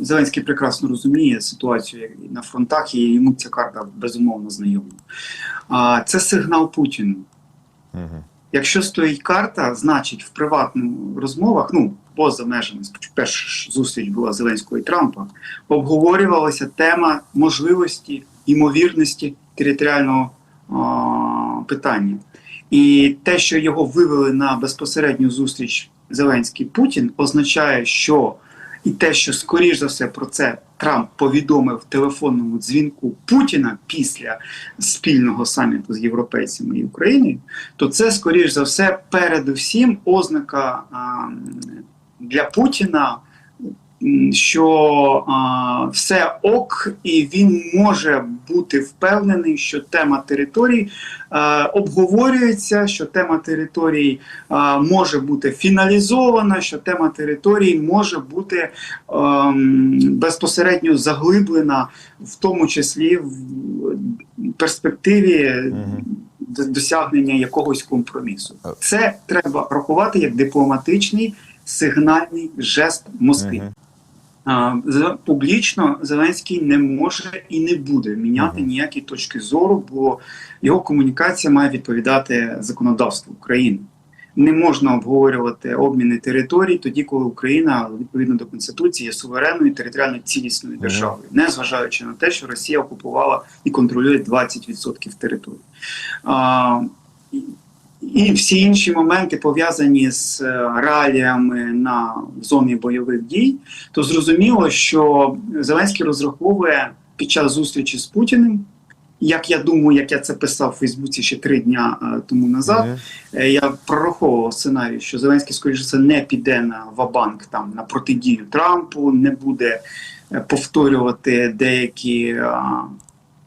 Зеленський прекрасно розуміє ситуацію на фронтах, і йому ця карта безумовно знайома. А, Це сигнал Путіну. Угу. Якщо стоїть карта, значить в приватних розмовах, ну поза межами, перша зустріч була Зеленського і Трампа, обговорювалася тема можливості ймовірності територіального а, питання. І те, що його вивели на безпосередню зустріч Зеленський Путін, означає, що і те, що скоріш за все про це Трамп повідомив в телефонному дзвінку Путіна після спільного саміту з європейцями і Україною, то це скоріш за все передусім ознака а, для Путіна. Що а, все ок, і він може бути впевнений, що тема територій е, обговорюється, що тема територій е, може бути фіналізована, що тема територій може бути ем, безпосередньо заглиблена, в тому числі в перспективі досягнення якогось компромісу. Це треба рахувати як дипломатичний сигнальний жест Москви. Мгм. Публічно Зеленський не може і не буде міняти ніякі точки зору, бо його комунікація має відповідати законодавству України. Не можна обговорювати обміни територій тоді, коли Україна відповідно до конституції є суверенною територіально цілісною державою, не зважаючи на те, що Росія окупувала і контролює 20% території. І- всі інші моменти пов'язані з е, реаліями на зоні бойових дій, то зрозуміло, що Зеленський розраховує під час зустрічі з Путіним. Як я думаю, як я це писав у Фейсбуці ще три дня е, тому назад, Мгм. Е, Я прораховував сценарій, що Зеленський, скоріше все, не піде на Вабанк там на протидію Трампу, не буде повторювати деякі а,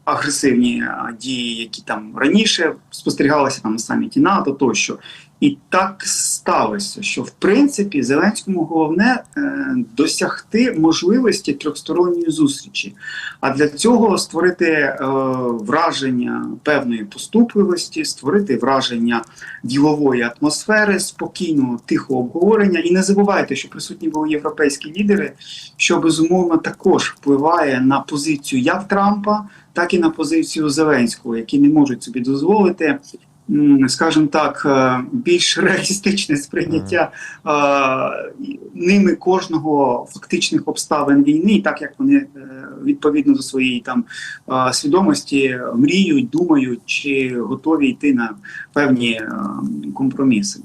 агресивні дії, які там раніше спостерігалися там на саміті НАТО, тощо. І так сталося, що в принципі Зеленському головне е, досягти можливості трьохсторонньої зустрічі. А для цього створити е, враження певної поступливості, створити враження ділової атмосфери, спокійного, тихого обговорення. І не забувайте, що присутні були європейські лідери, що безумовно також впливає на позицію як Трампа, так і на позицію Зеленського, які не можуть собі дозволити. Скажімо так, е, більш реалістичне сприйняття е, ними кожного фактичних обставин війни, так як вони е, відповідно до своєї там свідомості мріють, думають чи готові йти на певні компроміси.